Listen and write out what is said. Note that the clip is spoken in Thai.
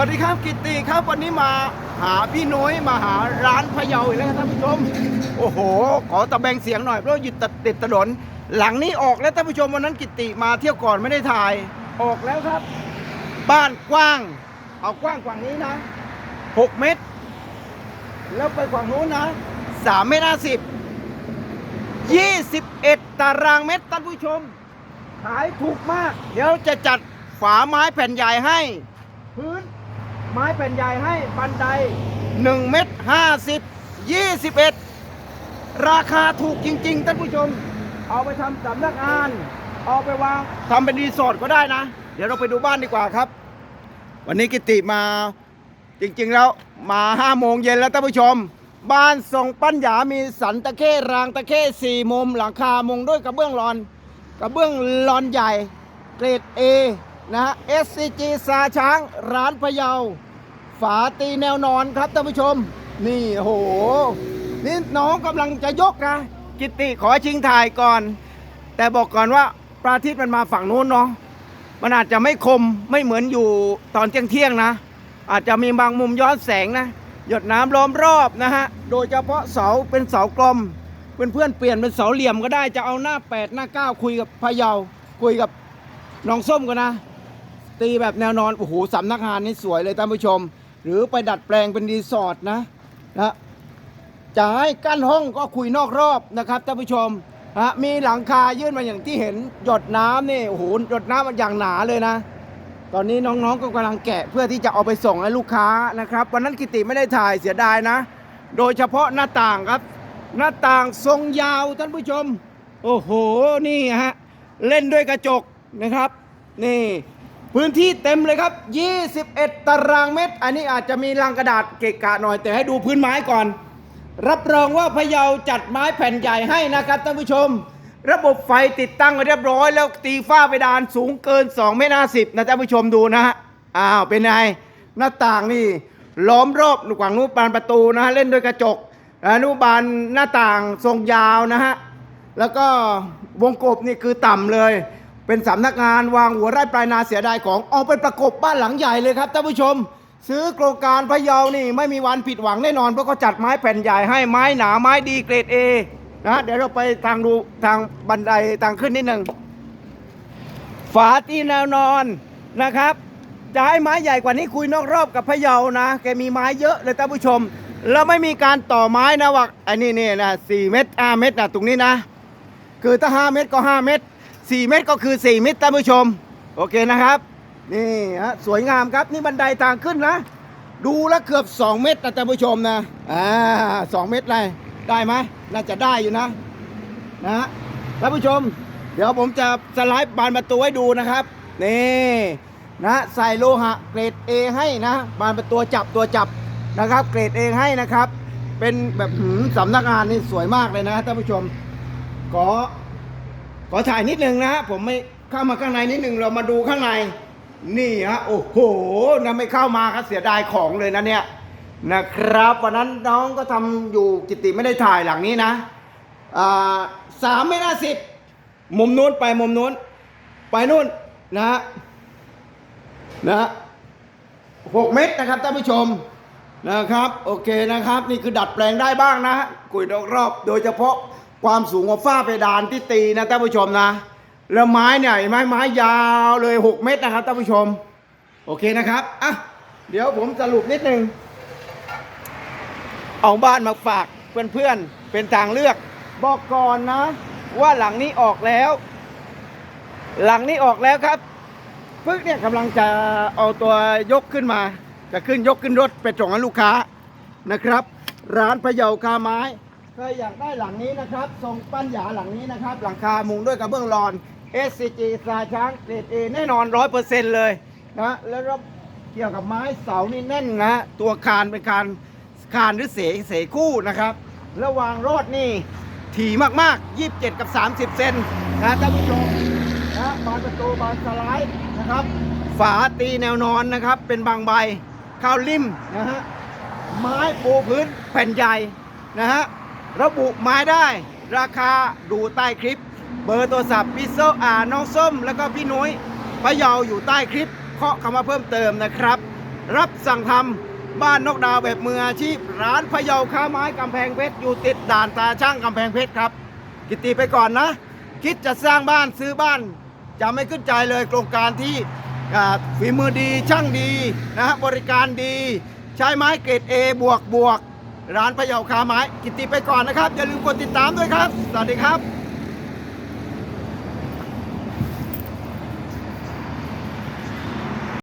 วัสดีครับกิตติครับวันนี้มาหาพี่นุ้ยมาหาร้านพะเยาอีกแล้วครับท่านผู้ชม โอ้โห ขอตะแบงเสียงหน่อยเพราะอยู่ติดติดถนนหลังนี้ออกแล้วท่านผู้ชมวันนั้นกิตติมาเที่ยวก่อนไม่ได้ถ่ายออกแล้วครับ บ้านกว้าง เอากว้างกว่านี้นะ 6 เมตร แล้วไปฝั่งนู้นนะ3เมตร50 21 ตารางเมตรท่านผู้ชม ขายถูกมาก เดี๋ยวจะจัดฝาไม้แผ่นใหญ่ให้ ไม้แผ่นใหญ่ให้บันได1เมตร50 21 ราคาถูกจริง ๆ ท่านผู้ชม เอาไปทำสำนักงาน เอาไปวางทำเป็นรีสอร์ทก็ได้นะ เดี๋ยวเราไปดูบ้านดีกว่าครับ วันนี้กิติมาจริง ๆ แล้วมาห้าโมงเย็นแล้วท่านผู้ชม บ้านทรงปัญญามีสันตะเข้รางตะเข้สี่มุมหลังคามุงด้วยกระเบื้องรอนกระเบื้องลอนใหญ่ เกรด A นะฮะ SCG ซาช้างร้านพะเยา ฝาตีแนวนอนครับท่านผู้ชม นี่โอ้โหนี่น้องกำลังจะยกนะ กิตติขอชิงถ่ายก่อน แต่บอกก่อนว่าพระอาทิตย์มันมาฝั่งนู้นเนาะมันอาจจะไม่คมไม่เหมือนอยู่ตอนเที่ยงเที่ยงนะ อาจจะมีบางมุมย้อนแสงนะ หยดน้ำล้อมรอบนะฮะ โดยเฉพาะเสาเป็นเสากลมเพื่อนๆเปลี่ยนเป็นเสาเหลี่ยมก็ได้จะเอาหน้าแปดหน้าเก้าคุยกับพะเยาคุยกับน้องส้มกันนะ ตีแบบแนวนอนโอ้โหสำนักงานนี่สวยเลยท่านผู้ชม หรือไปดัดแปลงเป็นรีสอร์ทนะนะจะให้กั้นห้องก็คุยนอกรอบนะครับท่านผู้ชมฮะมีหลังคายื่นมาอย่างที่เห็นหยดน้ำนี่โอ้โหหยดน้ำมันอย่างหนาเลยนะ ตอนนี้น้องๆก็กำลังแกะเพื่อที่จะเอาไปส่งให้ลูกค้านะครับวันนั้นกิติไม่ได้ถ่ายเสียดายนะ โดยเฉพาะหน้าต่างครับ หน้าต่างทรงยาวท่านผู้ชม โอ้โหนี่ฮะเล่นด้วยกระจกนะครับ นี่ พื้นที่เต็มเลยครับ 21 ตารางเมตร อันนี้อาจจะมีลังกระดาษเกะกะหน่อย แต่ให้ดูพื้นไม้ก่อน รับรองว่าพะเยาจัดไม้แผ่นใหญ่ให้นะครับท่านผู้ชม ระบบไฟติดตั้งเรียบร้อย แล้วตีฝ้าเพดานสูงเกิน2เมตร50นะท่านผู้ชมดูนะฮะ อ้าวเป็นไงหน้าต่างนี่ล้อมรอบหนกว่างนูบานประตูนะฮะเล่นด้วยกระจกอนุบานหน้าต่างทรงยาวนะฮะ แล้วก็วงกบนี่คือต่ำเลย เป็นสำนักงานวางหัวไร่ปลายนาเสียดายของเอาไปประกบบ้านหลังใหญ่เลยครับท่านผู้ชม ซื้อโครงการพะเยานี่ไม่มีวันผิดหวังแน่นอนเพราะเขาจัดไม้แผ่นใหญ่ให้ไม้หนาไม้ดีเกรด A นะเดี๋ยวเราไปทางดูทางบันไดทางขึ้นนิดหนึ่งฝาตีแนวนอนนะครับ จะให้ไม้ใหญ่กว่านี้คุยนอกรอบกับพะเยานะแกมีไม้เยอะเลยท่านผู้ชม แล้วไม่มีการต่อไม้นะว่าไอ้นี่นี่นะสี่เมตรห้าเมตรนะตรงนี้นะ คือถ้า5เมตรก็5เมตร 4 เมตรก็คือ 4 เมตรท่านผู้ชม โอเคนะครับ นี่ฮะสวยงามครับนี่บันไดทางขึ้นนะ ดูแล้วเกือบ 2 เมตรนะท่านผู้ชมนะอ่าสองเมตรเลยได้ไหมน่าจะได้อยู่นะนะฮะท่านผู้ชม เดี๋ยวผมจะสไลด์บานประตูให้ดูนะครับนี่นะใส่โลหะเกรด A ให้นะ บานประตูจับตัวจับนะครับ เกรด A ให้นะครับ เป็นแบบสำนักงานนี่สวยมากเลยนะท่านผู้ชมขอ ขอถ่ายนิดนึงนะผมไม่เข้ามาข้างในนิดนึงเรามาดูข้างใน นี่ฮะโอ้โหนะไม่เข้ามาครับเสียดายของเลยนะเนี่ยนะครับวันนั้นน้องก็ทำอยู่กิติไม่ได้ถ่ายหลังนี้นะอ่าสามไม่น่าสิบมุมนู้นไปมุมนู้น ไปนู่นนะนะหกเมตรนะครับท่านผู้ชมนะครับ โอเคนะครับ นี่คือดัดแปลงได้บ้างนะฮะกุยรอบโดยเฉพาะ ความสูงของฝ้าเพดานที่ตีนะท่านผู้ชมนะ แล้วไม้เนี่ยเห็นไหม้ไม้ยาวเลย 6 เมตรนะครับท่านผู้ชม โอเคนะครับอะเดี๋ยวผมสรุปนิดนึงเอาบ้านมาฝากเพื่อนๆเป็นทางเลือก บอกก่อนนะ ว่าหลังนี้ออกแล้ว หลังนี้ออกแล้วครับพึกเนี่ยกำลังจะเอาตัวยกขึ้นมา จะขึ้นยกขึ้นรถไปส่งให้ลูกค้านะครับ ร้านพะเยาคาไม้ ใครอยากได้หลังนี้นะครับทรงปั้นหยาหลังนี้นะครับ หลังคามุงด้วยกระเบื้องรอน SCG สาช้างเกรดเอแน่นอนร้อยเปอร์เซ็นต์เลยนะแล้วเกี่ยวกับไม้เสานี่แน่นนะ ตัวคานเป็นคานคานหรือเสเสคู่นะครับแล้ววางรอดนี่ถี่มากๆ 27 กับ 30 เซนนะท่านผู้ชมนะบานประตูบานสไลด์นะครับ ฝาตีแนวนอนนะครับ เป็นบางใบข้าวลิ่มนะฮะไม้ปูพื้นแผ่นใหญ่นะฮะ ระบุไม้ได้ ราคาดูใต้คลิป เบอร์โทรศัพท์พี่โซอาน้องส้ม แล้วก็พี่นุ้ยพะเยาอยู่ใต้คลิปเคาะคำว่าเพิ่มเติมนะครับ รับสั่งทำบ้านนกดาวแบบมืออาชีพ ร้านพะเยาค้าไม้กำแพงเพชรอยู่ติดด่านตาช่างกำแพงเพชรครับ กิตติไปก่อนนะ คิดจะสร้างบ้านซื้อบ้านจะไม่ขึ้นใจเลยโครงการที่ฝีมือดีช่างดีนะฮะบริการดี ใช้ไม้เกรด A บวกบวก ร้านพะเยาคาไม้ กิตติไปก่อนนะครับ อย่าลืมกดติดตามด้วยครับ สวัสดีครับ